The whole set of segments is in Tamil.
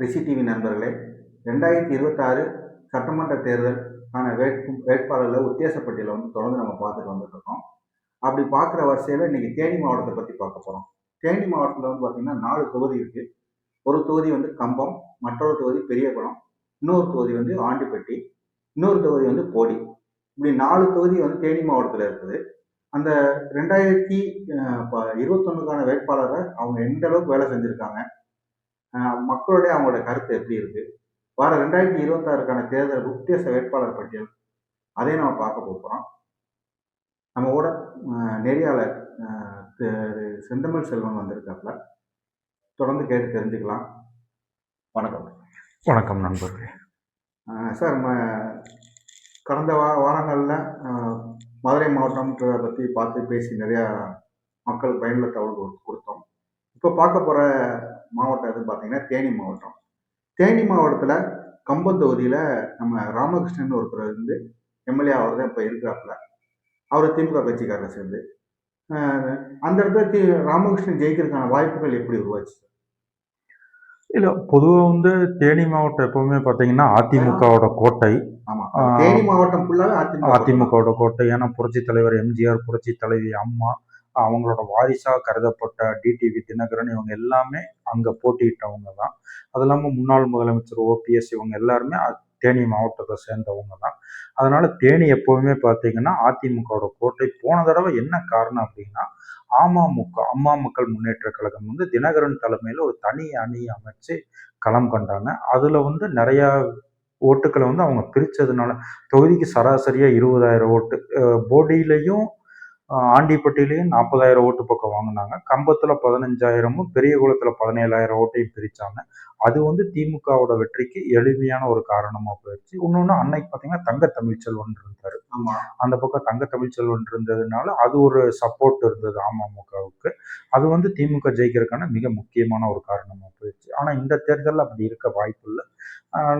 ரிஷி டிவி நண்பர்களே ரெண்டாயிரத்தி இருபத்தாறு சட்டமன்ற தேர்தலுக்கான வேட்பு வேட்பாளர்களை உத்தேசப்பட்டியலை வந்து தொடர்ந்து நம்ம பார்த்துட்டு வந்துட்டு இருக்கோம். அப்படி பார்க்குற வரிசையில் இன்னைக்கு தேனி மாவட்டத்தை பற்றி பார்க்க போகிறோம் தேனி மாவட்டத்தில் வந்து பார்த்திங்கன்னா நாலு தொகுதி இருக்குது ஒரு தொகுதி வந்து கம்பம் மற்றொரு தொகுதி பெரியகுளம் இன்னொரு தொகுதி வந்து ஆண்டிப்பட்டி இன்னொரு தொகுதி வந்து போடி. இப்படி நாலு தொகுதி வந்து தேனி மாவட்டத்தில் இருக்குது. அந்த ரெண்டாயிரத்தி இருபத்தொன்னுக்கான வேட்பாளரை அவங்க எந்த அளவுக்கு வேலை செஞ்சுருக்காங்க மக்களுடைய அவங்களோட கருத்து எப்படி இருக்கு? வர ரெண்டாயிரத்தி இருபத்தாறுக்கான தேர்தல் உத்தேச வேட்பாளர் பட்டியல் அதையும் நம்ம பார்க்க போகிறோம் நம்ம கூட நெறியாளர் திரு செந்தமிழ் செல்வன் வந்திருக்காப்புல. தொடர்ந்து கேட்டு தெரிஞ்சுக்கலாம். வணக்கம். வணக்கம் நண்பர்களே. சார் நம்ம கடந்த வா வாரங்களில் மதுரை மாவட்டம்ன்றதை பற்றி பார்த்து பேசி நிறையா மக்கள் பயனுள்ள தகவல் கொடு- கொடுத்தோம். இப்போ பார்க்க போகிற மாவட்டம் எதுன்னு பார்த்தீங்கன்னா தேனி மாவட்டம். தேனி மாவட்டத்தில் கம்பம் தொகுதியில் நம்ம ராமகிருஷ்ணன் ஒருத்தர் வந்து எம்எல்ஏ அவர் தான் இப்போ இருக்கிறாப்புல அவர் திமுக கட்சிக்காரரை சேர்ந்து. அந்த இடத்துல தி ராமகிருஷ்ணன் ஜெயிக்கிறதுக்கான வாய்ப்புகள் எப்படி உருவாச்சு? இல்ல பொதுவா வந்து தேனி மாவட்டம் எப்பவுமே பாத்தீங்கன்னா அதிமுகவோட கோட்டை. தேனி மாவட்டம் அதிமுகவோட கோட்டை. ஏன்னா புரட்சி தலைவர் எம்ஜிஆர் புரட்சி தலைவி அம்மா அவங்களோட வாரிசாக கருதப்பட்ட டிடிவி தினகரன் இவங்க எல்லாமே அங்கே போட்டியிட்டவங்க தான். அது இல்லாமல் முன்னாள் முதலமைச்சர் ஓபிஎஸ் இவங்க எல்லாருமே தேனி மாவட்டத்தை சேர்ந்தவங்க தான். அதனால தேனி எப்பவுமே பார்த்தீங்கன்னா அதிமுகவோட கோட்டை போன தடவை என்ன காரணம் அப்படின்னா அமமுக அம்மா மக்கள் முன்னேற்ற கழகம் வந்து தினகரன் தலைமையில் ஒரு தனி அணி அமைச்சு களம் கண்டாங்க. அதில் வந்து நிறையா ஓட்டுக்களை வந்து அவங்க பிரித்ததுனால தொகுதிக்கு சராசரியாக இருபதாயிரம் ஓட்டு போடியிலையும் ஆண்டிப்பட்டியிலையும் நாற்பதாயிரம் ஓட்டு பக்கம் வாங்கினாங்க. கம்பத்தில் பதினஞ்சாயிரமும் பெரியகுளத்துல பதினேழாயிரம் ஓட்டையும் பிரித்தாங்க அது வந்து திமுகவோட வெற்றிக்கு எளிமையான ஒரு காரணமா போயிடுச்சு. இன்னொன்று அன்னைக்கு பார்த்தீங்கன்னா தங்க தமிழ்ச்செல்வன் இருந்தாரு. அந்த பக்கம் தங்க தமிழ்ச்செல்வன் இருந்ததுனால அது ஒரு சப்போர்ட் இருந்தது அமமுகவுக்கு. அது வந்து திமுக ஜெயிக்கிறதுக்கான மிக முக்கியமான ஒரு காரணமா போயிடுச்சு. ஆனா இந்த தேர்தலில் அப்படி இருக்க வாய்ப்பு இல்லை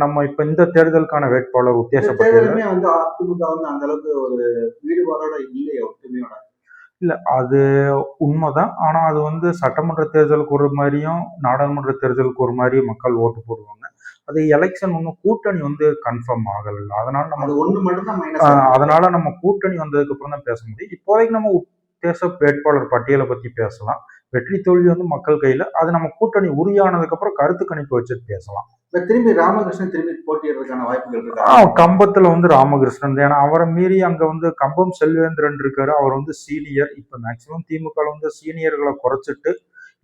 நம்ம இப்ப இந்த தேர்தலுக்கான வேட்பாளர் தேர்தலுமே வந்து அதிமுக வந்து அந்த அளவுக்கு ஒரு ஈடுபாடோட இல்லையா ஒற்றுமையோட இல்ல அது உண்மைதான். ஆனா அது வந்து சட்டமன்ற தேர்தலுக்கு ஒரு மாதிரியும் நாடாளுமன்ற தேர்தலுக்கு ஒரு மாதிரி மக்கள் ஓட்டு போடுவாங்க. அது எலெக்ஷன் ஒன்றும் கூட்டணி வந்து கன்ஃபார்ம் ஆகல அதனால நம்ம அது ஒண்ணு மட்டும் தான் ஆஹ் மைனஸ் அதனால நம்ம கூட்டணி வந்ததுக்கு அப்புறம் தான் பேச முடியும். இப்போதைக்கு நம்ம உத்தேச வேட்பாளர் பட்டியலை பத்தி பேசலாம். வெற்றி தோல்வி வந்து மக்கள் கையில அது நம்ம கூட்டணி உறுதியானதுக்கு அப்புறம் கருத்து கணிப்பு வச்சுட்டு பேசலாம். இப்ப திரும்பி ராமகிருஷ்ணன் திரும்பி போட்டியிடுறதுக்கான வாய்ப்புகள் இருக்கா? கம்பத்துல வந்து ராமகிருஷ்ணன் தான். ஏன்னா அவரை மீறி அங்க வந்து கம்பம் செல்வேந்திரன் இருக்காரு. அவர் வந்து சீனியர். இப்ப மேக்சிமம் திமுக வந்து சீனியர்களை குறைச்சிட்டு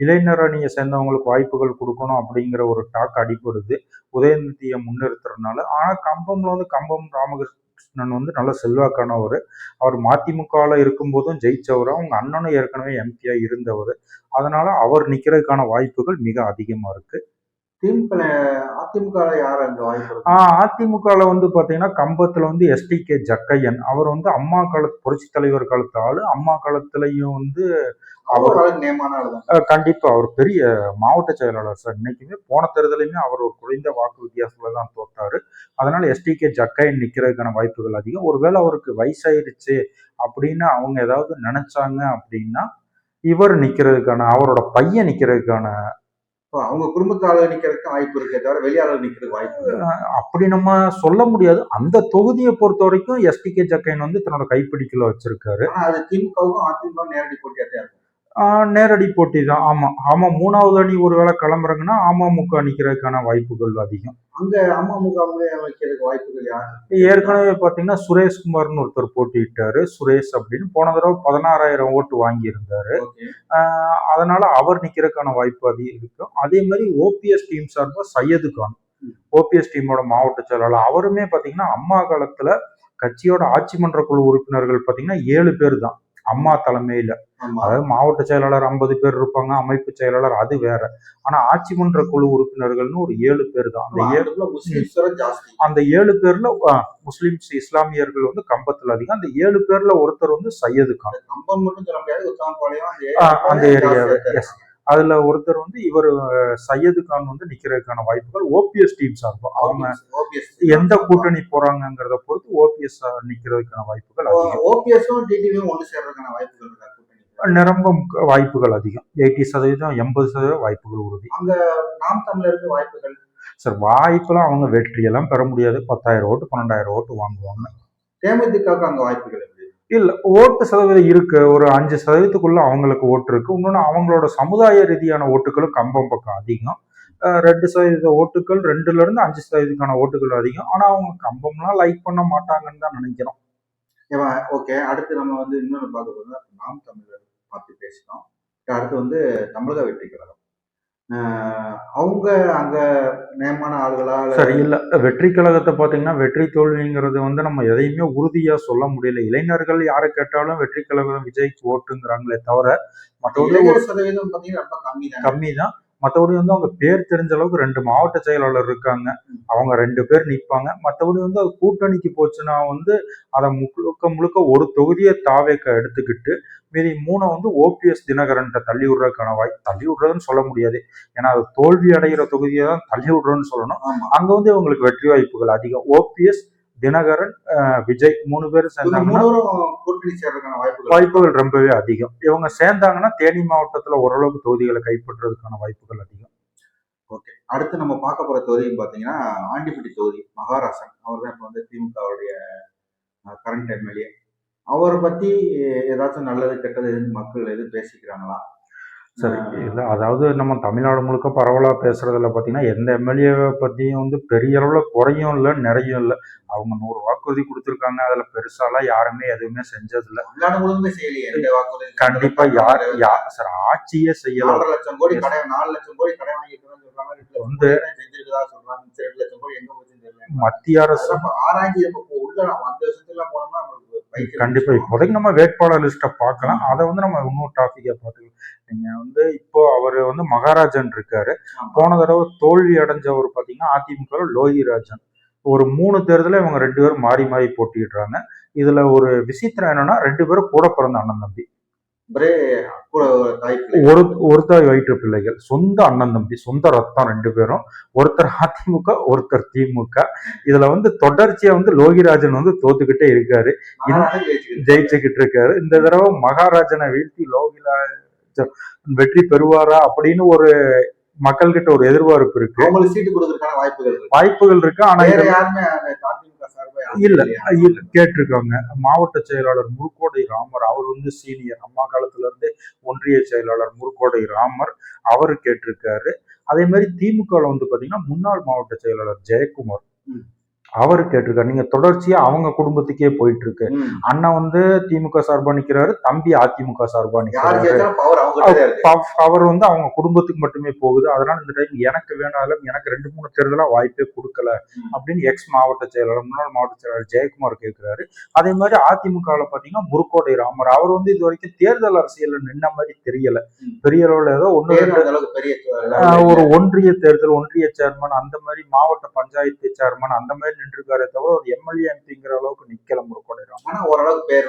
இளைஞர் அணியை சேர்ந்தவங்களுக்கு வாய்ப்புகள் கொடுக்கணும் அப்படிங்கிற ஒரு டாக் அடிப்படுது உதயநிதியை முன்னிறுத்துறதுனால ஆனா கம்பம்ல வந்து கம்பம் ராமகிருஷ்ணன் வந்து நல்ல செல்வாக்கானவர். அவர் மதிமுகவில் இருக்கும்போதும் ஜெயிச்சவர். அவங்க அண்ணனும் ஏற்கனவே எம்பியா இருந்தவர். அதனால அவர் நிற்கிறதுக்கான வாய்ப்புகள் மிக அதிகமா இருக்கு. திமுக அதிமுக யார் அங்க வாய்ப்பு அதிமுகவில் வந்து பார்த்தீங்கன்னா கம்பத்தில் வந்து எஸ்டி கே ஜக்கையன். அவர் வந்து அம்மா காலத்து புரட்சி தலைவர் காலத்து ஆளு அம்மா காலத்துலயும் வந்து அவர் கண்டிப்பா. அவர் பெரிய மாவட்ட செயலாளர் சார். இன்னைக்குமே போன தேர்தலையுமே அவர் ஒரு குறைந்த வாக்கு வித்தியாசத்துல தான் தோத்தாரு. அதனால எஸ்டி கே ஜக்கையன் நிக்கிறதுக்கான வாய்ப்புகள் அதிகம். ஒருவேளை அவருக்கு வயசாயிருச்சு அப்படின்னு அவங்க ஏதாவது நினைச்சாங்க அப்படின்னா இவர் நிக்கிறதுக்கான அவரோட பையன் நிக்கிறதுக்கான அவங்க குடும்பத்தாளர் நிக்கிறதுக்கு வாய்ப்பு இருக்கே தவிர வெளியாளர் நிக்கிறதுக்கு வாய்ப்பு அப்படி நம்ம சொல்ல முடியாது. அந்த தொகுதியை பொறுத்த வரைக்கும் எஸ்டிகே ஜக்கைன் வந்து தன்னோட கைப்பிடிக்கல வச்சிருக்காரு. அது திமுகவுக்கும் அதிமுக நேரடி போட்டியா தான் இருக்கும் நேரடி போட்டி தான். ஆமா. ஆமா மூணாவது அணி ஒருவேளை கிளம்புறாங்கன்னா அமமுக நிக்கிறதுக்கான வாய்ப்புகள் அதிகம். அங்க அமமுக வைக்கிறதுக்கு வாய்ப்புகள் யார்? ஏற்கனவே பாத்தீங்கன்னா சுரேஷ்குமார்னு ஒருத்தர் போட்டியிட்டாரு. சுரேஷ் அப்படின்னு போன தடவை பதினாறாயிரம் ஓட்டு வாங்கியிருந்தாரு. அதனால அவர் நிக்கிறதுக்கான வாய்ப்பு அதிகம் இருக்கும் அதே மாதிரி ஓபிஎஸ் டீம் சார்பா சையது கான் ஓபிஎஸ் டீமோட மாவட்ட செயலாளர். அவருமே பாத்தீங்கன்னா அம்மா காலத்துல கட்சியோட ஆட்சி மன்ற குழு உறுப்பினர்கள் பாத்தீங்கன்னா ஏழு பேர் தான். அம்மா தலைமையில. அதாவது மாவட்ட செயலாளர் ஐம்பது பேர் இருப்பாங்க அமைப்பு செயலாளர் அது வேற. ஆனா ஆட்சி மன்ற குழு உறுப்பினர்கள்னு ஒரு ஏழு பேர் தான். அந்த ஏழு அந்த ஏழு பேர்ல முஸ்லிம்ஸ் இஸ்லாமியர்கள் வந்து கம்பத்துல அதிகம். அந்த ஏழு பேர்ல ஒருத்தர் வந்து சையது கான் கம்பம் உத்தமபாளையம் அந்த ஏரியாவை அதுல ஒருத்தர் வந்து இவர் சையது கான் வந்து நிக்கிறதுக்கான வாய்ப்புகள் ஓபிஎஸ் டீம் சார்பா அவங்க எந்த கூட்டணி போறாங்கங்கிறத பொறுத்து ஓபிஎஸ் நிக்கிறதுக்கான வாய்ப்புகள் ஓபிஎஸும் டிடிவியும் ஒன்று சேர்றதுக்கான வாய்ப்புகள் இருக்கா நிரம்ப வாய்ப்புகள் அதிகம். எயிட்டி சதவீதம் எண்பது சதவீதம் வாய்ப்புகள் உறுதி. அங்க நாம் தமிழருக்கு வாய்ப்புகள்? சார் வாய்ப்பெல்லாம் அவங்க வெற்றியெல்லாம் பெற முடியாது. பத்தாயிரம் ஓட்டு பன்னெண்டாயிரம் ஓட்டு வாங்குவாங்க. தேமுதிகவுக்கு அங்க வாய்ப்புகள் இல்ல ஓட்டு சதவீதம் இருக்கு. ஒரு அஞ்சு சதவீதத்துக்குள்ள அவங்களுக்கு ஓட்டு இருக்கு. இன்னொன்று அவங்களோட சமுதாய ரீதியான ஓட்டுகளும் கம்பம் பக்கம் அதிகம். ரெண்டு சதவீத ஓட்டுகள் ரெண்டுல இருந்து அஞ்சு சதவீதத்துக்கான ஓட்டுகள் அதிகம். ஆனா அவங்க கம்பம்லாம் லைக் பண்ண மாட்டாங்கன்னு தான் நினைக்கிறோம். ஓகே அடுத்து நம்ம வந்து இன்னொன்று பார்க்க போனா நாம் தமிழர் பார்த்து பேசினோம். அடுத்து வந்து தமிழக வெற்றி கழகம். அவங்க அங்க நேமான ஆளுகளா சரி இல்ல. வெற்றி கழகத்தை பாத்தீங்கன்னா வெற்றி தோல்விங்கிறது வந்து நம்ம எதையுமே உறுதியா சொல்ல முடியல. இளைஞர்கள் யாரை கேட்டாலும் வெற்றி கழகம் விஜய்க்கு ஓட்டுங்கிறாங்களே தவிர இளைஞர் சதவீதம் பாத்தீங்கன்னா கம்மி தான் கம்மி தான் மற்றபடி வந்து அவங்க பேர் தெரிஞ்ச அளவுக்கு ரெண்டு மாவட்ட செயலாளர் இருக்காங்க. அவங்க ரெண்டு பேர் நிற்பாங்க மற்றபடி வந்து அது கூட்டணிக்கு போச்சுன்னா வந்து அதை முழுக்க முழுக்க ஒரு தொகுதியை தாவேக்க எடுத்துக்கிட்டு மீதி மூணை வந்து ஓபிஎஸ் தினகரன்ட்ட தள்ளி விடுறதுக்கான வாய் தள்ளி விடுறதுன்னு சொல்ல முடியாது. ஏன்னா அது தோல்வி அடைகிற தொகுதியை தான் தள்ளி விடுறோன்னு சொல்லணும். அங்க வந்து இவங்களுக்கு வெற்றி வாய்ப்புகள் அதிகம். ஓபிஎஸ் தினகரன் விஜய் மூணு பேரும் இவங்க சேர்ந்தாங்கன்னா வாய்ப்புகள் வாய்ப்புகள் ரொம்பவே அதிகம். இவங்க சேர்ந்தாங்கன்னா தேனி மாவட்டத்துல ஓரளவுக்கு தொகுதிகளை கைப்பற்றுறதுக்கான வாய்ப்புகள் அதிகம். அடுத்து நம்ம பார்க்க போற தொகுதி பாத்தீங்கன்னா ஆண்டிப்பட்டி தொகுதி மகாராசன் அவர் தான் இப்போ வந்து திமுகவுடைய கரண்ட் எம்எல்ஏ. அவரை பத்தி ஏதாச்சும் நல்லது கெட்டது எதுவும் மக்கள் எதுவும் பேசிக்கிறாங்களா? சரி. இல்லை அதாவது நம்ம தமிழ்நாடு முழுக்க பரவலாக பேசுறதுல பார்த்தீங்கன்னா எந்த எம்எல்ஏவை பற்றியும் வந்து பெரிய அளவில் குறையும் இல்லை நிறையும் இல்லை. அவங்க நூறு வாக்குறுதி கொடுத்துருக்காங்க. அதில் பெருசாலாம் யாருமே எதுவுமே செஞ்சதில்ல. தமிழ்நாடு முழுவதுமே செய்யலையே எந்த வாக்குறுதி. கண்டிப்பா யார் யார் சார் ஆட்சியே செய்யலாம் நாலரை லட்சம் கோடி கடை நாலு லட்சம் கோடி கடை லட்சம் வந்து- மத்திய அரசு ஆராய்ச்சி உள்ள நம்ம அந்த வருஷத்துல போனோம்னா நம்மளுக்கு கண்டிப்பா. இப்போதைக்கு நம்ம வேட்பாளர் லிஸ்ட்டை பார்க்கலாம். அதை வந்து நம்ம இன்னொரு டாபிக்கா பார்த்துக்கலாம். நீங்க வந்து இப்போ அவர் வந்து மகாராஜன் இருக்காரு. போன தடவை தோல்வி அடைஞ்சவர் பார்த்தீங்கன்னா அதிமுக லோகிராஜன். ஒரு மூணு தேர்தல இவங்க ரெண்டு பேரும் மாறி மாறி போட்டிடுறாங்க இதுல ஒரு விசித்திரம் என்னன்னா ரெண்டு பேரும் கூட பிறந்த அண்ணன் தம்பி. ஒரே ஒரு ஒருத்தர் வயிற்று பிள்ளைகள். சொந்த அண்ணன் தம்பி சொந்த ரத்தம் ரெண்டு பேரும். ஒருத்தர் அதிமுக ஒருத்தர் திமுக. இதுல வந்து தொடர்ச்சியா வந்து லோகிராஜன் வந்து தோத்துக்கிட்டே இருக்காரு. ஜெயிச்சுக்கிட்டு இருக்காரு. இந்த தடவை மகாராஜனை வீழ்த்தி லோகிராஜன் வெற்றி பெறுவாரா அப்படின்னு ஒரு மக்கள்கிட்ட ஒரு எதிர்பார்ப்பு இருக்கு. அவங்களுக்கு சீட்டு கொடுக்கறதுக்கான வாய்ப்புகள் இருக்கு. வாய்ப்புகள் இருக்கு. ஆனா யாருமே இல்ல. இல்ல, கேட்டிருக்காங்க. மாவட்ட செயலாளர் முருக்கோடை ராமர் அவர் வந்து சீனியர். அம்மா காலத்துல இருந்து ஒன்றிய செயலாளர் முருக்கோடை ராமர் அவர் கேட்டிருக்காரு. அதே மாதிரி திமுகவில் வந்து பாத்தீங்கன்னா முன்னாள் மாவட்ட செயலாளர் ஜெயக்குமார். அவர் கேட்டிருக்காரு. நீங்க தொடர்ச்சியா அவங்க குடும்பத்துக்கே போயிட்டு இருக்கு. ம். அண்ணன் வந்து திமுக சார்பா நிக்கிறாரு தம்பி அதிமுக சார்பா நிக்கிறாரு. அவர் வந்து அவங்க குடும்பத்துக்கு மட்டுமே போகுது. அதனால இந்த டைம் எனக்கு வேணாலும் எனக்கு ரெண்டு மூணு தேர்தலா வாய்ப்பே கொடுக்கல. அப்படின்னு எக்ஸ் மாவட்ட செயலாளர் முன்னாள் மாவட்ட செயலாளர் ஜெயக்குமார் கேட்கிறாரு அதே மாதிரி அதிமுகவில் பாத்தீங்கன்னா முருக்கோட்டை ராமர். அவர் வந்து இது வரைக்கும் தேர்தல் அரசியல்ல நின்ன மாதிரி தெரியல. பெரிய அளவுல ஏதோ ஆஹ், ஒரு ஒன்றிய தேர்தல் ஒன்றிய சேர்மன் அந்த மாதிரி மாவட்ட பஞ்சாயத்து சேர்மன் அந்த மாதிரி நின்றுருக்காரே தவிர ஒரு எம்எல்ஏ எம்பிங்கிற அளவுக்கு நிக்கல முருக்கோட்டை ராமர். ஓரளவுக்கு பேர்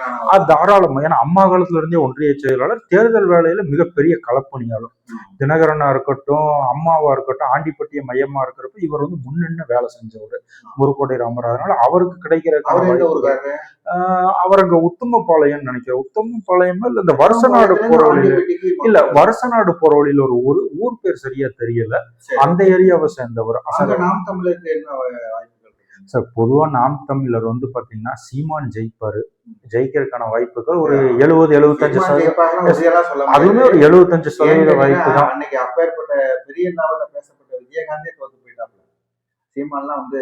தாராளமா. ஏன்னா அம்மா காலத்துல இருந்தே ஒன்றிய செயலாளர் தேர்தல் வேலையில மிகப்பெரிய களப்பணியாளர் தினகரனா இருக்கட்டும் அம்மாவா இருக்கட்டும் ஆண்டிப்பட்டிய மையமா இருக்கிறப்ப இவர் வந்து முன்னின்னு வேலை செஞ்சவர். முருக்கோட்டை ராமர் அதனால அவருக்கு கிடைக்கிற அவர் அங்க உத்தமபாளையம் நினைக்கிறேன். உத்தமபாளையமா இல்ல இந்த வருஷநாடு போற இல்ல வருஷநாடு போற வழியில ஒரு ஊர் ஊர் பேர் சரியா தெரியல. அந்த ஏரியாவை சேர்ந்தவர். அங்க நாம் தமிழருக்கு என்ன சார் பொதுவா நாம் தமிழர் வந்து பாத்தீங்கன்னா சீமான் ஜெயிப்பாரு. ஜெயிக்கிறதுக்கான வாய்ப்புகள் ஒரு எழுபது எழுபத்தஞ்சு சதவீதம். அதுவுமே. ஒரு எழுபத்தஞ்சு சதவீத வாய்ப்பு தான் அன்னைக்கு அப்பேற்பட்ட பெரிய நாவல பேசப்பட்ட விஜயகாந்தே தோத்து போயிட்டாப்ல சீமான்லாம் வந்து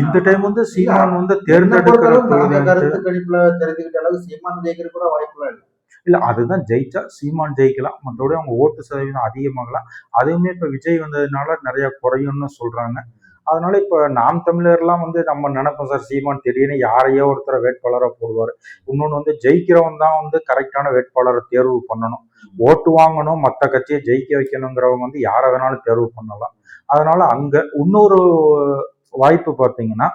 இந்த டைம் வந்து சீமான் வந்து தேர்ந்தெடுக்கிற கருத்து கணிப்புல தெரிஞ்சுக்கிட்ட அளவுக்கு சீமான் ஜெயிக்கிற கூட வாய்ப்புலாம் இல்லை. இல்ல அதுதான் ஜெயிச்சா சீமான் ஜெயிக்கலாம். மற்றபடி அவங்க ஓட்டு சதவீதம் அதிகமாகலாம். அதுவுமே இப்ப விஜய் வந்ததுனால நிறைய குறையும்னு சொல்றாங்க. அதனால இப்ப நாம் தமிழர்லாம் வந்து நம்ம நினைப்போம் சார் சீமான் திடீர்னு யாரையோ ஒருத்தரை வேட்பாளராக போடுவார் இன்னொன்று வந்து ஜெயிக்கிறவன் தான் வந்து கரெக்டான வேட்பாளரை தேர்வு பண்ணணும் ஓட்டு வாங்கணும் மற்ற கட்சியை ஜெயிக்க வைக்கணுங்கிறவங்க வந்து யாரை வேணாலும் தேர்வு பண்ணலாம் அதனால அங்க இன்னொரு வாய்ப்பு பார்த்தீங்கன்னா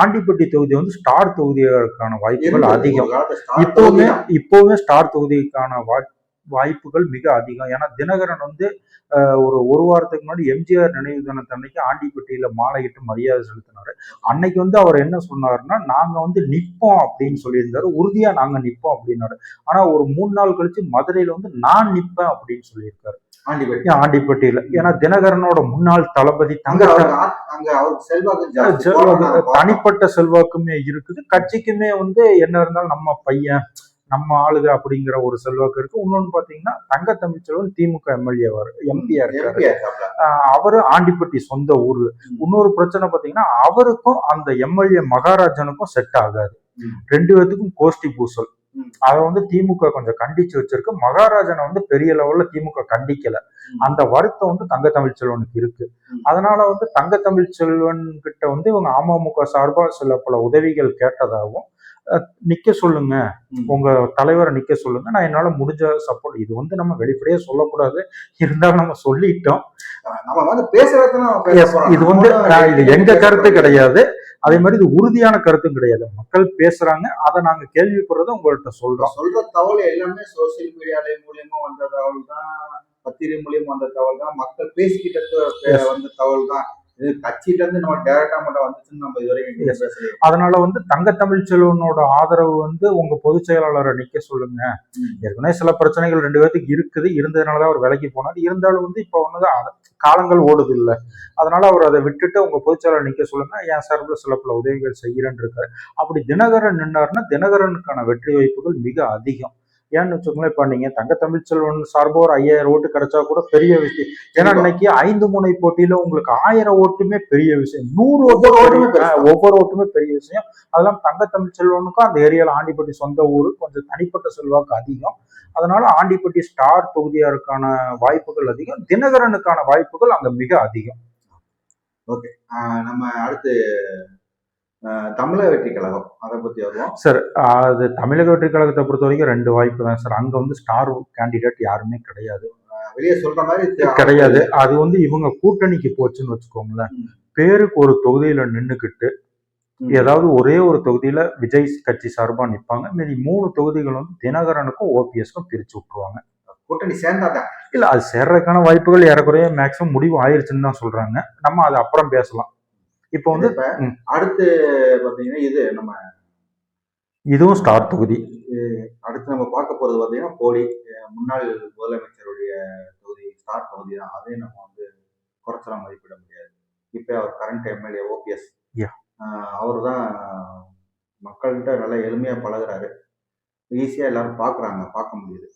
ஆண்டிப்பட்டி தொகுதி வந்து ஸ்டார் தொகுதிகளுக்கான வாய்ப்புகள். அதிகம் இப்பவுமே. இப்பவுமே ஸ்டார் தொகுதிக்கான வா- வாய்ப்புகள் மிக அதிகம். ஏன்னா தினகரன் வந்து ஒரு ஒரு வாரத்துக்கு முன்னாடி எம்ஜிஆர் நினைவு தினத்தன்னைக்கு ஆண்டிப்பட்டியில மாலையிட்டு மரியாதை செலுத்தினாரு. அன்னைக்கு வந்து அவர் என்ன சொன்னாருன்னா நாங்க வந்து நிப்போம் அப்படின்னு சொல்லியிருந்தாரு. உறுதியா நாங்க நிப்போம் அப்படின்னாரு. ஆனா ஒரு மூணு நாள் கழிச்சு மதுரையில வந்து நான் நிப்பேன் அப்படின்னு சொல்லியிருக்காரு. ஆண்டிபட்டி ஆண்டிப்பட்டியில. ஏன்னா தினகரனோட முன்னாள் தளபதி தங்க செல்வாக்கு. தனிப்பட்ட செல்வாக்குமே இருக்குது. கட்சிக்குமே வந்து என்ன இருந்தாலும் நம்ம பையன் நம்ம ஆளுக அப்படிங்கிற ஒரு செல்வாக்கு இருக்கு இன்னொன்னு பாத்தீங்கன்னா தங்க தமிழ்ச்செல்வன் திமுக எம்எல்ஏ எம்பியா இருக்காரு அவரு ஆண்டிப்பட்டி சொந்த ஊரு ம். இன்னொரு பிரச்சனை பாத்தீங்கன்னா அவருக்கும் அந்த எம்எல்ஏ மகாராஜனுக்கும் செட் ஆகாது. ரெண்டு பேத்துக்கும் கோஷ்டி பூசல். அதை வந்து திமுக கொஞ்சம் கண்டிச்சு வச்சிருக்கு மகாராஜனை வந்து பெரிய லெவல்ல திமுக கண்டிக்கல. அந்த வருத்தம் வந்து தங்க தமிழ்ச்செல்வனுக்கு இருக்கு ம். அதனால வந்து தங்க தமிழ்ச்செல்வன் கிட்ட வந்து இவங்க அமமுக சார்பா சில பல உதவிகள் கேட்டதாகவும் நிக்க சொல்லுங்க. உங்க தலைவரை நிக்க சொல்லுங்க. நான் என்னால முடிஞ்ச சப்போர்ட் இது வந்து நம்ம வெளிப்படையா சொல்லக்கூடாது. இருந்தாலும் நம்ம சொல்லிட்டோம். நம்ம வந்து பேசுறதுல நம்ம பேச Yes, போறோம். இது வந்து இது எங்க கருத்து கிடையாது. அதே மாதிரி இது உறுதியான கருத்தும் கிடையாது. மக்கள் பேசுறாங்க. அதை நாங்க கேள்விப்படுறத உங்கள்கிட்ட சொல்றோம். சொல்ற தகவல் எல்லாமே சோசியல் மீடியால மூலியமா வந்த தகவல் தான் பத்திரிகை மூலியமா வந்த தகவல் தான் மக்கள் பேசிக்கிட்ட வந்த தகவல் தான் இது கட்சியில இருந்து நம்ம டைரக்டா மட்டும் வந்துச்சுன்னு நம்ம இதுவரைக்கும். பேசல அதனால வந்து தங்க தமிழ்ச்செல்வனோட ஆதரவு வந்து உங்க பொதுச் செயலாளரை நிக்க சொல்லுங்க. ஏற்கனவே சில பிரச்சனைகள் ரெண்டு பேர்த்துக்கு இருக்குது. இருந்ததுனாலதான் அவர் விலைக்கு போனார். இருந்தாலும் வந்து இப்ப ஒண்ணுதான் காலங்கள் ஓடுது இல்ல அதனால அவர் அதை விட்டுட்டு உங்க பொதுச் செயலாளர் நிக்க சொல்லுங்க. என் சார்பில் சில பல உதவிகள் செய்கிறேன்னு இருக்காரு. அப்படி தினகரன் நின்னாருன்னா தினகரனுக்கான வெற்றி வாய்ப்புகள் மிக அதிகம். ஏன்னு வச்சுக்கோங்களேன் இப்ப நீங்க தங்க தமிழ்ச்செல்வன் சார்பா ஒரு ஐயாயிரம் ஓட்டு கிடைச்சா கூட பெரிய விஷயம். ஏன்னா. இன்னைக்கு ஐந்து முனை போட்டியில உங்களுக்கு ஆயிரம் ஓட்டுமே பெரிய விஷயம். நூறு ஒவ்வொரு ஓட்டுமே. ஒவ்வொரு ஓட்டுமே பெரிய விஷயம். அதெல்லாம் தங்க தமிழ் செல்வனுக்கும் அந்த ஏரியால ஆண்டிப்பட்டி சொந்த ஊரு கொஞ்சம் தனிப்பட்ட செல்வாக்கு அதிகம். அதனால ஆண்டிப்பட்டி ஸ்டார் தொகுதியாருக்கான வாய்ப்புகள் அதிகம். தினகரனுக்கான வாய்ப்புகள் அங்க மிக அதிகம். ஆஹ் நம்ம அடுத்து தமிழக வெற்றி கழகம் அதை பத்தி வருவோம். சார் அது தமிழக வெற்றி கழகத்தை பொறுத்த வரைக்கும் ரெண்டு வாய்ப்பு தான் சார். அங்க வந்து ஸ்டார் கேண்டிடேட் யாருமே கிடையாது. வெளியே சொல்ற மாதிரி கிடையாது. அது வந்து இவங்க கூட்டணிக்கு போச்சுன்னு வச்சுக்கோங்களேன். பேருக்கு ஒரு தொகுதியில நின்னுக்கிட்டு ம். ஏதாவது ஒரே ஒரு தொகுதியில விஜய் கட்சி சார்பா நிப்பாங்க. மீதி மூணு தொகுதிகள் வந்து தினகரனுக்கும் ஓபிஎஸ்க்கும் பிரிச்சு விட்டுருவாங்க. கூட்டணி சேர்ந்தாதான் இல்ல அது சேர்றதுக்கான வாய்ப்புகள் ஏறக்குறைய மேக்ஸிமம் முடிவு ஆயிருச்சுன்னு தான் சொல்றாங்க. நம்ம அது அப்புறம் பேசலாம். இப்போ வந்து. அடுத்து பாத்தீங்கன்னா இது நம்ம இதுவும் ஸ்டார் தொகுதி. அடுத்து நம்ம பார்க்க போறது பாத்தீங்கன்னா போடி அஹ் முன்னாள் முதலமைச்சருடைய தொகுதி ஸ்டார் தொகுதி தான். அதையும் நம்ம வந்து குறைச்சலாம் மதிப்பிட முடியாது. இப்போ அவர் கரண்ட் எம்எல்ஏ ஓபிஎஸ். அவர் தான் மக்கள்கிட்ட நல்லா எளிமையா பழகுறாரு. ஈஸியா எல்லாரும் பார்க்கறாங்க பார்க்க முடியுது.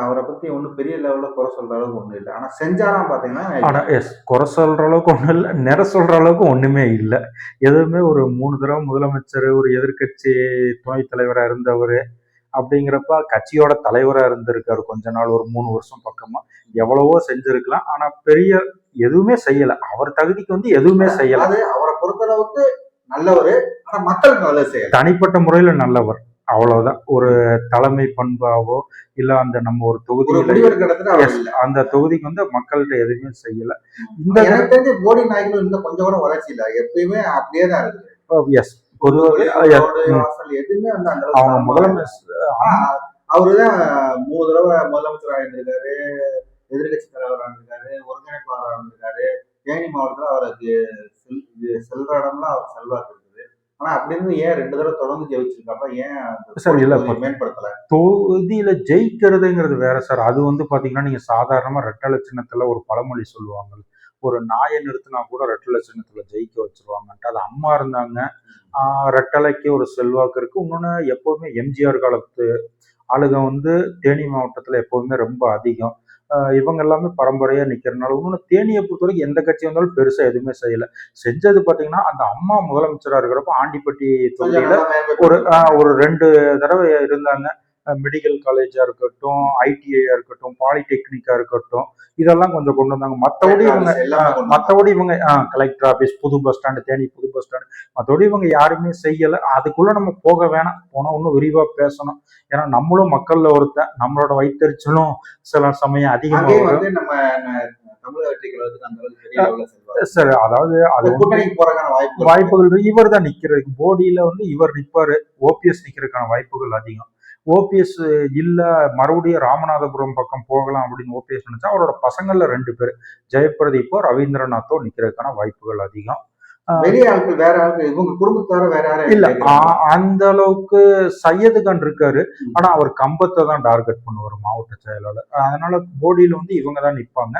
அவரை பத்தி ஒன்றும் பெரிய லெவல்ல குறை சொல்ற அளவுக்கு ஒன்றும் இல்லை. ஆனா செஞ்சாராம் பாத்தீங்கன்னா ஆனா எஸ் குறை சொல்ற அளவுக்கு ஒண்ணும் இல்லை நிற சொல்ற அளவுக்கு ஒண்ணுமே இல்லை. எதுவுமே ஒரு மூணு தடவை முதலமைச்சர் ஒரு எதிர்க்கட்சி துணைத் தலைவரா இருந்தவர் அப்படிங்கிறப்ப கட்சியோட தலைவரா இருந்திருக்காரு கொஞ்ச நாள் ஒரு மூணு வருஷம் பக்கமா. எவ்வளவோ செஞ்சிருக்கலாம். ஆனா பெரிய எதுவுமே செய்யல. அவர் தகுதிக்கு வந்து எதுவுமே செய்யல. அவரை பொறுத்தளவுக்கு நல்லவர். ஆனா மக்களுக்கு நல்லது செய்யல. தனிப்பட்ட முறையில நல்லவர். அவ்வளவுதான். ஒரு தலைமை பண்பாவோ இல்ல அந்த நம்ம ஒரு ஒரு தொகுதியில அந்த தொகுதிக்கு வந்து மக்கள்கிட்ட எதுவுமே செய்யல. இந்த போடி நாயக்கரும் இன்னும் கொஞ்சம் கூட வளர்ச்சி இல்ல. எப்பயுமே அப்படியே தான் இருக்கு. எஸ் வாசல் எதுவுமே வந்து அவங்க முதலமைச்சர் ஆனா, அவருதான் மூணு தடவை முதலமைச்சராக இருந்திருக்காரு எதிர்கட்சி தலைவராக இருந்திருக்காரு ஒருங்கிணைப்பாளராக இருந்திருக்காரு. தேனி மாவட்டத்துல அவருக்கு செல்ற இடம்லாம் அவர் செல்வாக்கு ஆனா அப்படி இருந்து ஏன் ரெண்டு தடவை தொடர்ந்து ஜெயிச்சிருக்காப்ப ஏன் சார், இல்ல, மேம்படுத்தல? தொகுதியில ஜெயிக்கிறதுங்கிறது வேற சார். அது வந்து பாத்தீங்கன்னா நீங்க சாதாரணமா ரெட்டலை சின்னத்துல ஒரு பழமொழி சொல்லுவாங்க ஒரு நாயை நிறுத்தினா கூட ரெட்டலை சின்னத்துல ஜெயிக்க வச்சிருவாங்கன்ட்டு. அது அம்மா இருந்தாங்க. ரெட்டலைக்கு ஒரு செல்வாக்கு இருக்கு. இன்னொன்னு எப்பவுமே எம்ஜிஆர் காலத்து ஆளுங்க வந்து தேனி மாவட்டத்துல எப்பவுமே ரொம்ப அதிகம். இவங்க எல்லாமே பரம்பரையா நிக்கிறனால இன்னொன்னு தேனியை பொறுத்த வரைக்கும் எந்த கட்சி வந்தாலும் பெருசா எதுவுமே செய்யல. செஞ்சது பாத்தீங்கன்னா அந்த அம்மா முதலமைச்சரா இருக்கிறப்ப ஆண்டிப்பட்டி தொகுதியில ஒரு ஒரு ரெண்டு தடவை இருந்தாங்க. மெடிக்கல் காலேஜா இருக்கட்டும் ஐடிஐயா இருக்கட்டும் பாலிடெக்னிக்கா இருக்கட்டும் இதெல்லாம் கொஞ்சம் கொண்டு வந்தாங்க. மற்றபடி இவங்க. மற்றபடி இவங்க கலெக்டர் ஆஃபீஸ் புது பஸ் ஸ்டாண்டு தேனி புது பஸ் ஸ்டாண்டு மற்றபடி இவங்க யாருமே செய்யல. அதுக்குள்ள நம்ம போக வேணாம். போனா இன்னும் விரிவா பேசணும். ஏன்னா நம்மளும் மக்கள்ல ஒருத்தன் நம்மளோட வயிற்றுச்சலும் சில சமயம் அதிகமாக நம்ம சரி அதாவது அது வாய்ப்புகள் இவர் தான் நிக்கிறதுக்கு போடியில வந்து இவர் நிப்பாரு. ஓபிஎஸ் நிக்கிறதுக்கான வாய்ப்புகள் அதிகம். ஓபிஎஸ் இல்ல மறுபடியும் ராமநாதபுரம் பக்கம் போகலாம் அப்படின்னு ஓபிஎஸ் நினைச்சா அவரோட பசங்கள்ல ரெண்டு பேர். ஜெயபிரதீப்போ ரவீந்திரநாத்தோ நிக்கிறதுக்கான வாய்ப்புகள் அதிகம். வெளிய ஆட்கள் வேற ஆட்கள் இவங்க குடும்பத்தார வேற யாரும் இல்ல அந்த அளவுக்கு சையது கான் இருக்காரு. ஆனா அவர் கம்பத்தை தான் டார்கெட் பண்ணுவார் மாவட்ட செயலாளர். அதனால போடியில வந்து இவங்க தான் நிப்பாங்க.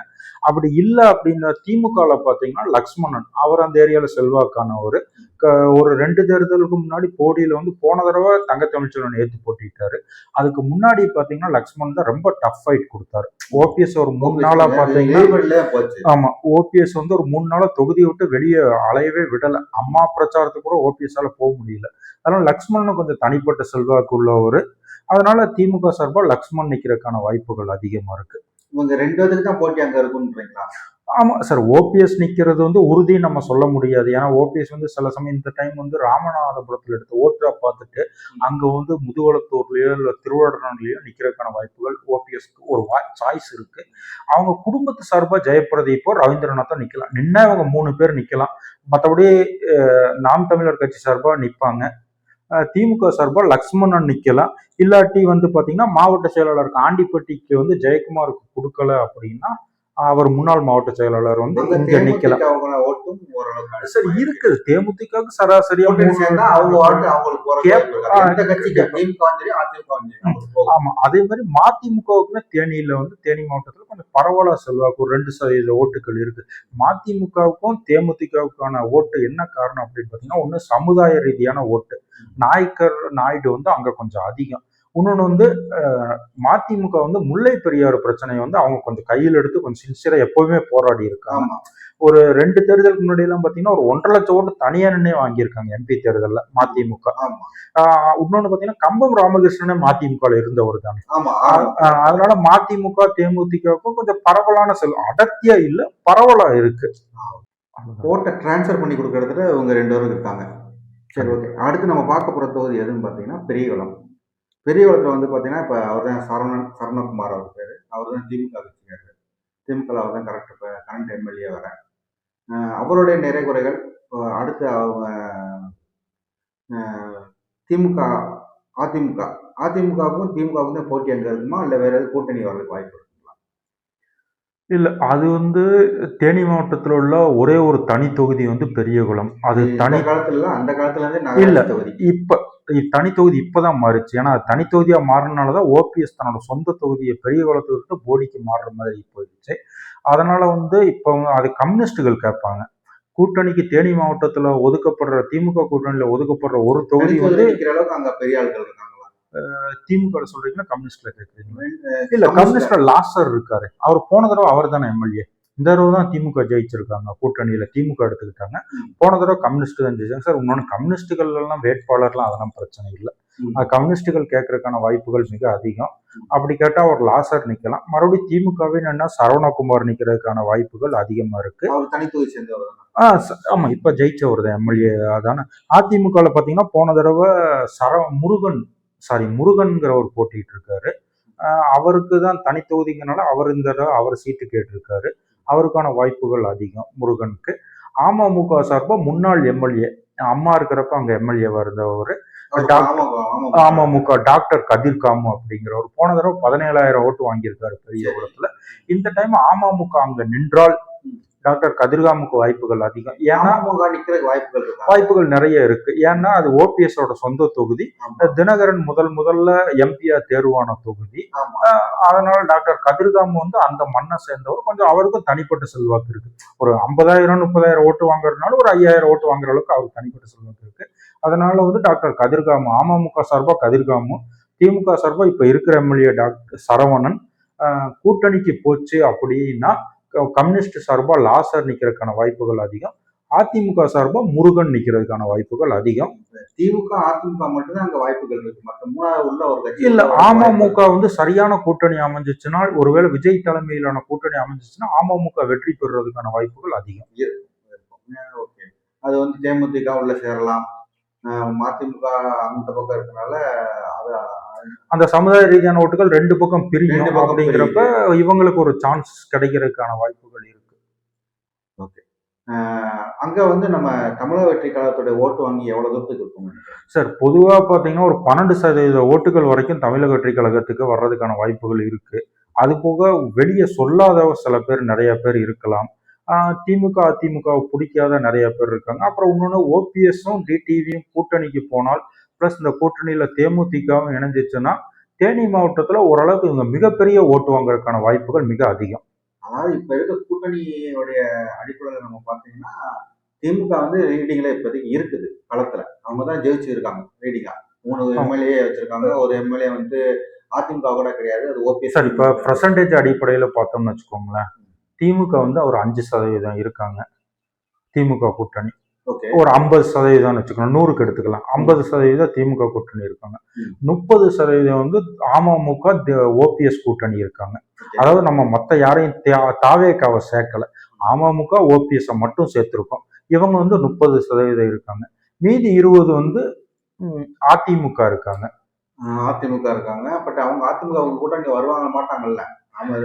அப்படி இல்ல அப்படின்னு திமுகல பாத்தீங்கன்னா லக்ஷ்மணன். அவர் அந்த ஏரியால செல்வாக்கானவர் ஒரு ரெண்டு தேர்தலுக்கு முன்னாடி போடியில வந்து போன தடவை தங்க தமிழ்ச்செல்வன் ஏத்து போட்டிட்டாரு. அதுக்கு முன்னாடி பாத்தீங்கன்னா லக்ஷ்மணன் தான் ரொம்ப டஃப் ஃபைட் கொடுத்தாரு. ஓபிஎஸ் ஒரு மூணு நாளா பாத்தீங்கன்னா இடைவெளியில போச்சு. ஆமா ஓபிஎஸ் வந்து ஒரு மூணு நாளா தொகுதியை விட்டு வெளியே அலையவே விடல. அம்மா பிரச்சாரத்துக்கு கூட ஓபிஎஸ்ஆல போக முடியல. அதனால லக்ஷ்மணன் கொஞ்சம் தனிப்பட்ட செல்வாக்கு உள்ளவர். அதனால திமுக சார்பா லக்ஷ்மண் நிக்கிறதுக்கான வாய்ப்புகள் அதிகமா இருக்கு. இவங்க ரெண்டு பேருக்கு தான் போட்டி அங்க இருக்குன்றீங்களா? ஆமா சார் ஓபிஎஸ் நிக்கிறது வந்து உறுதி நம்ம சொல்ல முடியாது. ஏன்னா ஓபிஎஸ் வந்து சில சமயம் இந்த டைம் வந்து ராமநாதபுரத்துல எடுத்த ஓட்டா பார்த்துட்டு அங்க வந்து முதுகுளத்தூர்லயோ இல்ல திருவாரூர்லயோ நிக்கிறதுக்கான வாய்ப்புகள் ஓபிஎஸ்க்கு ஒரு சாய்ஸ் இருக்கு. அவங்க குடும்பத்து சார்பா ஜெயபிரதீப்போ ரவீந்திரநாத்தோ நிக்கலாம். நின்னா அவங்க மூணு பேர் நிக்கலாம். மற்றபடி நாம் தமிழர் கட்சி சார்பா நிப்பாங்க. திமுக சார்பாக லக்ஷ்மணன் நிக்கலாம் இல்லாட்டி வந்து பாத்தீங்கன்னா மாவட்ட செயலாளருக்கு ஆண்டிப்பட்டிக்கு வந்து ஜெயக்குமாருக்கு கொடுக்கல அப்படின்னா அவர் முன்னாள் மாவட்ட செயலாளர் வந்து இங்க தேமுதிக ஓரளவுக்கு சரி இருக்குது தேமுதிகவுக்கு சராசரியா. ஆமா அதே மாதிரி மதிமுகவுக்குமே தேனியில வந்து தேனி மாவட்டத்துல கொஞ்சம் பரவலா செல்வாக்கு ஒரு ரெண்டு சதவீத ஓட்டுகள் இருக்கு. மதிமுகவுக்கும் தேமுதிகவுக்கான ஓட்டு என்ன காரணம் அப்படின்னு பாத்தீங்கன்னா ஒண்ணு சமுதாய ரீதியான ஓட்டு. நாய்க்கர் நாயுடு வந்து அங்க கொஞ்சம் அதிகம். இன்னொன்று வந்து மதிமுக வந்து முல்லை பெரியாறு பிரச்சனையை வந்து அவங்க கொஞ்சம் கையில் எடுத்து கொஞ்சம் சின்சியரா எப்பவுமே போராடி இருக்காங்க. ஆமா. ஒரு ரெண்டு தேர்தலுக்கு முன்னாடி எல்லாம் பாத்தீங்கன்னா ஒரு ஒன்றரை லட்சம் ஓட்டு தனியா நின்னே வாங்கியிருக்காங்க எம்பி தேர்தல்ல மதிமுக. இன்னொன்னு பாத்தீங்கன்னா கம்பம் ராமகிருஷ்ணனே மதிமுக தானே ஆஹ் ஆமா. ஆஹ் அதனால மதிமுக தேமுதிகவுக்கும் கொஞ்சம் பரவலான செல் அடர்த்தியா இல்ல பரவலா இருக்கு. ஓட்டை டிரான்ஸ்ஃபர் பண்ணி கொடுக்கறதுல இவங்க ரெண்டு பேரும் இருக்காங்க. சரி ஓகே அடுத்து நம்ம பார்க்க போற தொகுதி எதுன்னு பார்த்தீங்கன்னா பெரியகுளம். பெரியகுளத்தில் வந்து பார்த்தீங்கன்னா இப்போ அவர் தான் சரவணன் சரவணகுமார் அவர் பேர். அவர் தான் திமுக கட்சிக்காரர் திமுக அவர் தான் கரெக்ட் இப்போ கரண்ட் எம்எல்ஏ வர. அவருடைய நிறை குறைகள் அடுத்து அவங்க திமுக அதிமுக. அதிமுகவுக்கும் திமுகவுக்கும் தான் போட்டி அங்கே இருக்குமா இல்லை வேற எதுவும் கூட்டணி வர்றதுக்கு வாய்ப்பு இருக்குங்களா? இல்ல அது வந்து தேனி மாவட்டத்துல உள்ள ஒரே ஒரு தனி தொகுதி வந்து பெரியகுளம். அது தனி காலத்துல அந்த காலத்துல இருந்தே இல்ல. இப்ப இ- தனி தொகுதி இப்பதான் மாறுச்சு. ஏன்னா அது தனி தொகுதியா மாறினாலதான் ஓபிஎஸ் தன்னோட சொந்த தொகுதியை பெரிய குளத்தை விட்டு போடிக்கு மாறுற மாதிரி போயிடுச்சு. அதனால வந்து இப்போ அது கம்யூனிஸ்டுகள் கேட்பாங்க. கூட்டணிக்கு தேனி மாவட்டத்துல ஒதுக்கப்படுற திமுக கூட்டணியில ஒதுக்கப்படுற ஒரு தொகுதி வந்து தனித்தொகுதி அளவுக்கு அங்க பெரிய ஆட்கள் இருக்காங்களா? திமுக சொல்றீங்களா? கம்யூனிஸ்ட்ல கேக்குறீங்களா இல்ல கம்யூனிஸ்ட் கம்யூனிஸ்ட்ல லாஸ்டர் இருக்காரு. அவர் போன தடவை அவர் தானே எம்எல்ஏ. இந்த தடவை தான் திமுக ஜெயிச்சிருக்காங்க. கூட்டணியில திமுக எடுத்துக்கிட்டாங்க. போன தடவை கம்யூனிஸ்ட் தான் ஜெயிச்சாங்க. சார் இன்னொன்று கம்யூனிஸ்டுகள் எல்லாம் வேட்பாளர்லாம் அதெல்லாம் பிரச்சனை இல்லை. கம்யூனிஸ்டுகள் கேட்கறதுக்கான வாய்ப்புகள் மிக அதிகம். அப்படி கேட்டா ஒரு லாசர் நிக்கலாம். மறுபடியும் திமுகவே என்னன்னா சரவணகுமார் நிக்கிறதுக்கான வாய்ப்புகள் அதிகமா இருக்கு. தனித்தொகுதி சேர்ந்தவர் ஆ ச- ஆமா இப்ப ஜெயிச்சவர் தான் எம்எல்ஏ தானே அதிமுகவில் பாத்தீங்கன்னா போன தடவை சர முருகன் சாரி முருகன்கிற ஒரு போட்டிட்டு இருக்காரு அவருக்கு தான் தனி தொகுதிங்கனால அவர் இந்த தடவை அவர் சீட்டு கேட்டிருக்காரு. அவருக்கான வாய்ப்புகள் அதிகம் முருகனுக்கு. அமமுக சார்பா முன்னாள் எம்எல்ஏ அம்மா இருக்கிறப்ப அங்க எம்எல்ஏவா இருந்தவர். அமமுக டாக்டர் கதிர் காமு அப்படிங்கிறவர் போன தடவை பதினேழாயிரம் ஓட்டு வாங்கியிருக்காரு பெரிய குளத்துல இந்த டைம் அமமுக அங்க நின்றால் டாக்டர் கதிர்காமுக்கு வாய்ப்புகள் அதிகம். ஏன்னா வாய்ப்புகள் வாய்ப்புகள் நிறைய இருக்கு. ஏன்னா அது ஓபிஎஸ் ஓட சொந்த தொகுதி. தினகரன் முதல் முதல்ல எம்பியா தேர்வான தொகுதி. அதனால டாக்டர் கதிர்காமு வந்து அந்த மண்ணை சேர்ந்தவர். கொஞ்சம் அவருக்கும் தனிப்பட்ட செல்வாக்கு இருக்கு. ஒரு ஐம்பதாயிரம் முப்பதாயிரம் ஓட்டு வாங்குறதுனால ஒரு ஐயாயிரம் ஓட்டு வாங்குற அளவுக்கு அவருக்கு தனிப்பட்ட செல்வாக்கு இருக்கு. அதனால வந்து டாக்டர் கதிர்காமு அமமுக சார்பா கதிர்காமு திமுக சார்பா இப்ப இருக்கிற எம்எல்ஏ டாக்டர் சரவணன் கூட்டணிக்கு போச்சு அப்படின்னா கம்யூனிஸ்ட் சார்பா லாசர் நிக்கிறதுக்கான வாய்ப்புகள் அதிகம். அதிமுக சார்பா முருகன் நிக்கிறதுக்கான வாய்ப்புகள் அதிகம். திமுக அதிமுக மட்டும்தான் அங்க வாய்ப்புகள் இருக்கு. மற்ற மூணாவது உள்ள ஒரு கட்சி இல்ல அமமுக வந்து சரியான கூட்டணி அமைஞ்சிச்சுன்னா ஒருவேளை விஜய் தலைமையிலான கூட்டணி அமைஞ்சிச்சுன்னா அமமுக வெற்றி பெறுறதுக்கான வாய்ப்புகள் அதிகம். ஓகே. அது வந்து தேமுதிக உள்ள சேரலாம். அஹ் மதிமுக அந்த பக்கம் இருக்கனால அது அந்த சமுதாய ரீதியான ஓட்டுகள் ரெண்டு பக்கம் பிரியும் அப்படிங்கிறப்ப இவங்களுக்கு ஒரு சான்ஸ் கிடைக்கிறதுக்கான வாய்ப்புகள் இருக்கு. அஹ் அங்க வந்து நம்ம தமிழக வெற்றி கழகத்தோட ஓட்டு வாங்கி எவ்வளவு தூரத்துக்கு இருக்கும் சார் பொதுவா பாத்தீங்கன்னா ஒரு பன்னெண்டு சதவீத ஓட்டுகள் வரைக்கும் தமிழக வெற்றி கழகத்துக்கு வர்றதுக்கான வாய்ப்புகள் இருக்கு. அது போக வெளியே சொல்லாத சில பேர் நிறைய பேர் இருக்கலாம். ஆஹ் திமுக அதிமுக பிடிக்காத நிறைய பேர் இருக்காங்க. அப்புறம் இன்னொன்று ஓபிஎஸும் டிடிவியும் கூட்டணிக்கு போனால் ப்ளஸ் இந்த கூட்டணியில தேமுதிகவும் இணைஞ்சிச்சுன்னா தேனி மாவட்டத்தில் ஓரளவுக்கு இவங்க மிகப்பெரிய ஓட்டு வாங்குறதுக்கான வாய்ப்புகள் மிக அதிகம். அதாவது இப்ப இருக்க கூட்டணியோடைய அடிப்படையில் நம்ம பார்த்தீங்கன்னா திமுக வந்து ரீடிங்ல இப்போதைக்கு இருக்குது களத்துல. அவங்க தான் ஜெயிச்சு இருக்காங்க ரீடிங்கா. மூணு எம்எல்ஏ வச்சிருக்காங்க. ஒரு எம்எல்ஏ வந்து அதிமுக கூட கிடையாது அது ஓபிஎஸ் சார் இப்போ பர்சன்டேஜ் அடிப்படையில் பார்த்தோம்னு வச்சுக்கோங்களேன் திமுக வந்து ஒரு அஞ்சு சதவீதம் இருக்காங்க திமுக கூட்டணி. ஓகே ஒரு ஐம்பது சதவீதம்னு வச்சுக்கணும் நூறுக்கு எடுத்துக்கலாம். ஐம்பது சதவீதம் திமுக கூட்டணி இருக்காங்க. முப்பது சதவீதம் வந்து அமமுக ஓபிஎஸ் கூட்டணி இருக்காங்க. அதாவது நம்ம மற்ற யாரையும் தே- தாவேக்காவை சேர்க்கல. அமமுக ஓபிஎஸ் மட்டும் சேர்த்திருக்கோம். இவங்க வந்து முப்பது சதவீதம் இருக்காங்க. மீதி இருபது வந்து அதிமுக இருக்காங்க. அதிமுக இருக்காங்க. பட் அவங்க அதிமுக அவங்க கூட்டணி வருவாங்க மாட்டாங்கல்ல?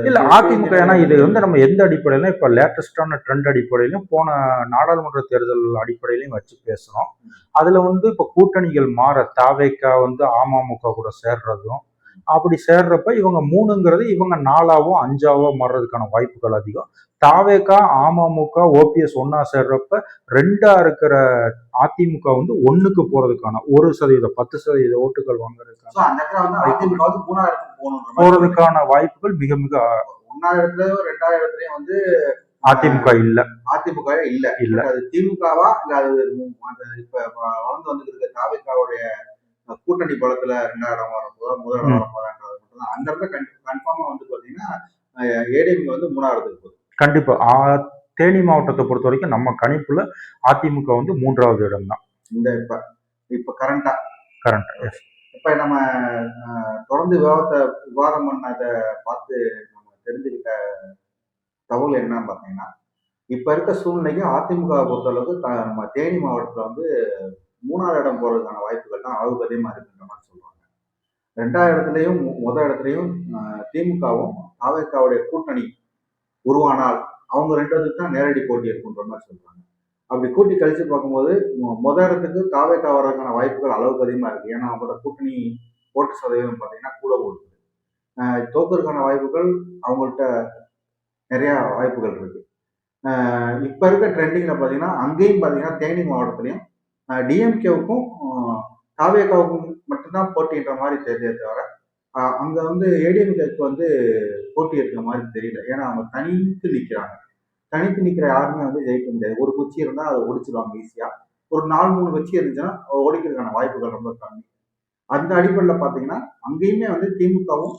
இல்ல அதிமுக ஏன்னா இது வந்து நம்ம எந்த அடிப்படையிலும் இப்ப லேட்டஸ்டான ட்ரெண்ட் அடிப்படையிலும் போன நாடாளுமன்ற தேர்தல் அடிப்படையிலையும் வச்சு பேசுறோம். அதுல வந்து இப்ப கூட்டணிகள் மாற தாவேக்கா வந்து அமமுக கூட சேர்றதும் அப்படி சேர்றப்ப இவங்க மூணுங்கிறது இவங்க நாலாவோ அஞ்சாவோ மாறுறதுக்கான வாய்ப்புகள் அதிகம். தாவேக்கா அமமுக ஓபிஎஸ் ஒன்னா சேர்றப்ப ரெண்டா இருக்கிற அதிமுக வந்து ஒண்ணுக்கு போறதுக்கான ஒரு சதவீதம் பத்து சதவீத ஓட்டுகள் வாங்குறதுக்கான போறதுக்கான வாய்ப்புகள் மிக மிக ஒன்னாயிரத்துலயும் ரெண்டாயிரத்துலயும் வந்து அதிமுக இல்ல. அதிமுக இல்ல. இல்ல. அது திமுகவா? இல்ல அது இப்ப வளர்ந்து வந்துட்டு இருக்க தாவேக்காவுடைய கூட்டணி பலத்துல ரெண்டாயிரம் வரப்போதா முதல் ம். வரப்போதான்றது மட்டும்தான். அந்த இடத்துல கன்ஃபார்மா வந்து பாத்தீங்கன்னா ஏடிஎம்கே வந்து மூணாயிரத்துக்கு போகுது. கண்டிப்பா. தேனி மாவட்டத்தை பொறுத்த வரைக்கும் நம்ம கணிப்புல அதிமுக வந்து மூன்றாவது இடம் தான் இந்த இப்ப இப்ப கரண்டா கரண்ட் இப்ப நம்ம தொடர்ந்து விவாதத்தை விவாதம் பண்ணதை பார்த்து நம்ம தெரிஞ்சுக்கிட்ட தகவல் என்னன்னு பார்த்தீங்கன்னா இப்ப இருக்க சூழ்நிலைக்கு அதிமுக பொறுத்தளவுக்கு நம்ம தேனி மாவட்டத்துல வந்து மூணாவது இடம் போறதுக்கான வாய்ப்புகள் தான் அளவுக்கு அதிகமா இருக்கின்ற மாதிரி சொல்றாங்க ரெண்டாவது இடத்துலையும் மு- முத திமுகவும் தாவேக்காவுடைய கூட்டணி உருவானால் அவங்க ரெண்டு தான் நேரடி போட்டி இருக்குன்ற மாதிரி சொல்றாங்க. அப்படி கூட்டி கழிச்சு பார்க்கும்போது மு- முத இடத்துக்கு தாவேக்கா வர்றதுக்கான வாய்ப்புகள் அளவுக்கு அதிகமா இருக்கு. ஏன்னா அவங்களோட கூட்டணி ஓட்டு சதவீதம் பார்த்தீங்கன்னா கூட போகுது. அஹ், வாய்ப்புகள் அவங்கள்ட்ட நிறைய வாய்ப்புகள் இருக்கு. இப்போ இருக்க ட்ரெண்டிங்ல பார்த்தீங்கன்னா அங்கேயும் பார்த்தீங்கன்னா தேனி மாவட்டத்திலையும் டிஎம்கேவுக்கும் காவேகாவுக்கும் மட்டும்தான் போட்டின்ற மாதிரி தெரியல தவிர அங்கே அங்க வந்து ஏடிஎம்கேக்கு வந்து போட்டி இருக்கிற மாதிரி தெரியல. ஏன்னா அவங்க தனித்து நிற்கிறாங்க தனித்து நிற்கிற யாருமே வந்து ஜெயிக்க முடியாது. ஒரு குச்சி இருந்தால் அதை ஒடிச்சிடுவாங்க ஈஸியாக ஒரு நாலு மூணு குச்சி இருந்துச்சுன்னா ஒடிக்கிறதுக்கான வாய்ப்புகள் ரொம்ப கம்மி. அந்த அடிப்படையில் பார்த்தீங்கன்னா அங்கேயுமே வந்து திமுகவும்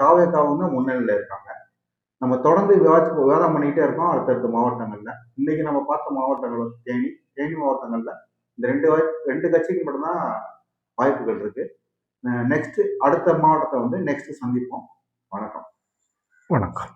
தாவேக்காவும் தான் முன்னணியில் இருக்காங்க. நம்ம தொடர்ந்து விவாதி விவாதம் பண்ணிக்கிட்டே இருக்கோம். அடுத்தடுத்த மாவட்டங்களில். இன்னைக்கு நம்ம பார்த்த மாவட்டங்கள் வந்து தேனி தேனி மாவட்டங்களில் இந்த ரெண்டு வாய் ரெண்டு கட்சிக்கு மட்டும்தான் வாய்ப்புகள் இருக்கு. நெக்ஸ்ட் அடுத்த மாவட்டத்தை வந்து நெக்ஸ்ட் சந்திப்போம். வணக்கம். வணக்கம்.